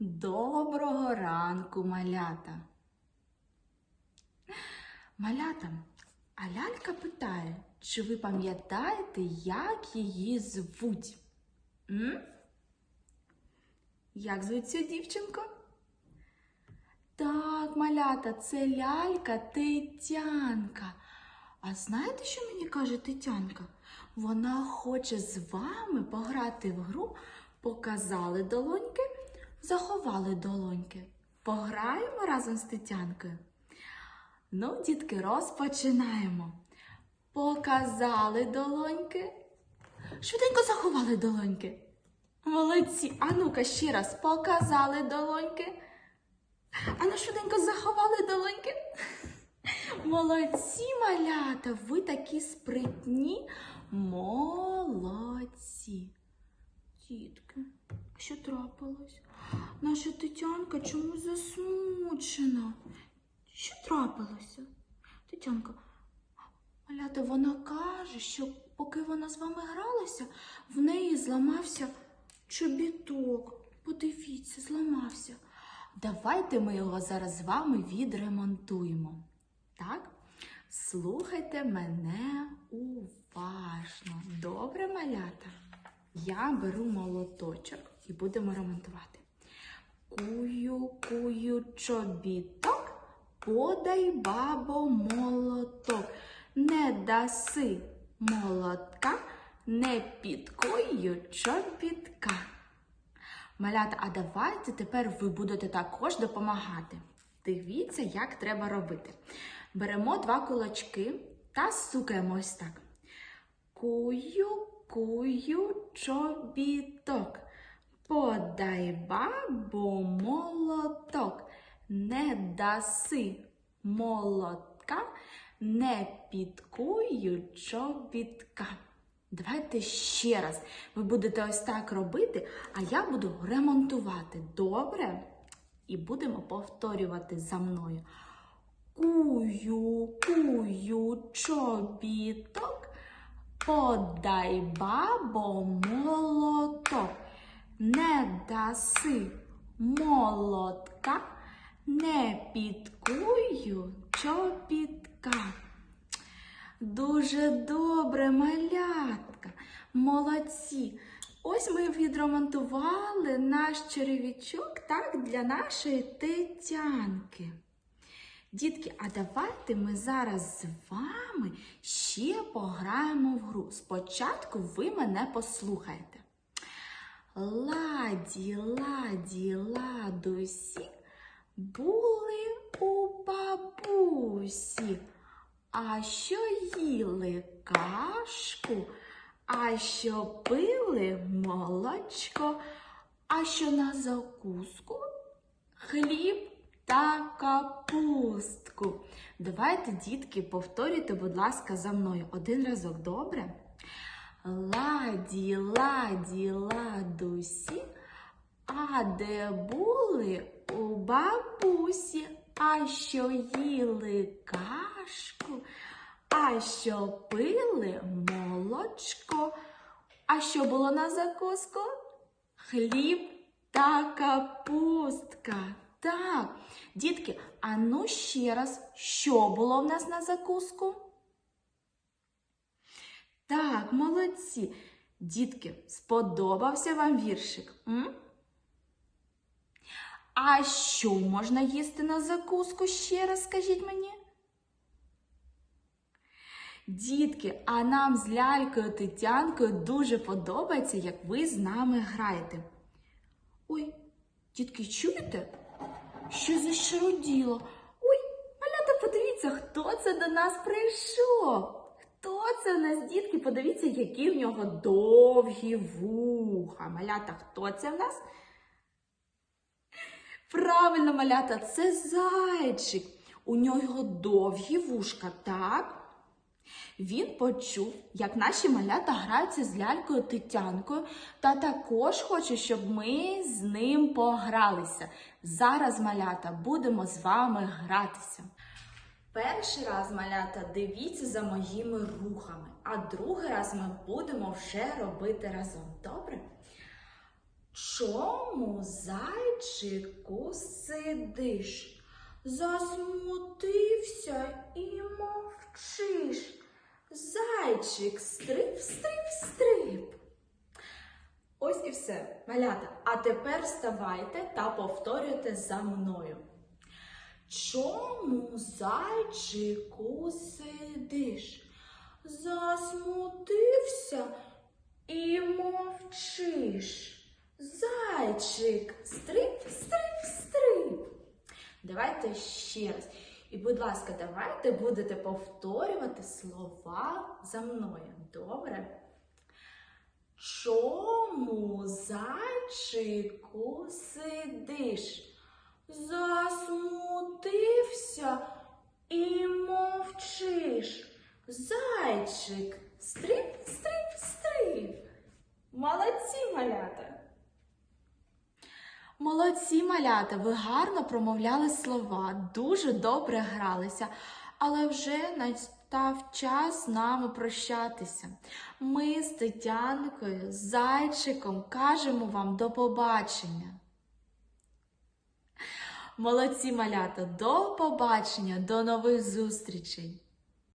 Доброго ранку, малята. Малята, а лялька питає, чи ви пам'ятаєте, як її звуть? М? Як звуть цю дівчинку? Так, малята, це лялька Тетянка. А знаєте, що мені каже Тетянка? Вона хоче з вами пограти в гру, показали долоньки, заховали долоньки. Пограємо разом з Тетянкою. Ну, дітки, розпочинаємо. Показали долоньки. Швиденько заховали долоньки. Молодці. А ну-ка ще раз показали долоньки. А ну швиденько заховали долоньки. Молодці, малята, ви такі спритні. Молодці. Дітки, що трапилось? Наша Тетянка чому засмучена? Що трапилося? Тетянка, малята, вона каже, що поки вона з вами гралася, в неї зламався чобіток. Подивіться, зламався. Давайте ми його зараз з вами відремонтуємо. Так? Слухайте мене уважно. Добре, малята? Я беру молоточок і будемо ремонтувати. Кую, кую чобіток, подай бабо молоток. Не даси молотка, не підкую чобітка. Малята, а давайте тепер ви будете також допомагати. Дивіться, як треба робити. Беремо два кулачки та стукаємо ось так. Кую, кую чобіток. Подай бабу молоток. Не даси молотка, не підкую чобітка. Давайте ще раз. Ви будете ось так робити, а я буду ремонтувати. Добре? І будемо повторювати за мною. Кую, кую, чобіток, подай бабо молоток. Не даси молотка, не підкую чобітка. Дуже добре, малятка. Молодці. Ось ми відремонтували наш черевичок так, для нашої тетянки. Дітки, а давайте ми зараз з вами ще пограємо в гру. Спочатку ви мене послухаєте. Ладі, ладі, ладусі були у бабусі. А що їли кашку, а що пили молочко, а що на закуску хліб та капустку. Давайте, дітки, повторюйте, будь ласка, за мною один разок, добре? Ладі, ладі, ладусі, а де були у бабусі, а що їли кашку, а що пили молочко, а що було на закуску? Хліб та капустка. Так, дітки, а ну ще раз, що було в нас на закуску? Так, молодці. Дітки, сподобався вам віршик? М? А що можна їсти на закуску? Ще раз скажіть мені. Дітки, а нам з лялькою Тетянкою дуже подобається, як ви з нами граєте. Ой, дітки, чуєте? Що зашаруділо? Ой, малята, подивіться, хто це до нас прийшов. Це у нас, дітки? Подивіться, які в нього довгі вуха. Малята, хто це в нас? Правильно, малята, це зайчик. У нього довгі вушка, так? Він почув, як наші малята граються з лялькою Тетянкою, та також хоче, щоб ми з ним погралися. Зараз, малята, будемо з вами гратися. Перший раз, малята, дивіться за моїми рухами, а другий раз ми будемо вже робити разом. Добре? Чому зайчику сидиш? Засмутився і мовчиш. Зайчик стрип, стрип, стрип. Ось і все, малята. А тепер вставайте та повторюйте за мною. Чому зайчику сидиш? Засмутився і мовчиш. Зайчик, стрип, стрип, стрип. Давайте ще раз. І, будь ласка, давайте будете повторювати слова за мною. Добре? Чому зайчику сидиш? Засмутився і мовчиш. Зайчик, стрип, стрип, стрип. Молодці, малята. Молодці, малята, ви гарно промовляли слова, дуже добре гралися, але вже настав час з нами прощатися. Ми з Тетянкою, зайчиком кажемо вам до побачення. Молодці, малята, до побачення, до нових зустрічей!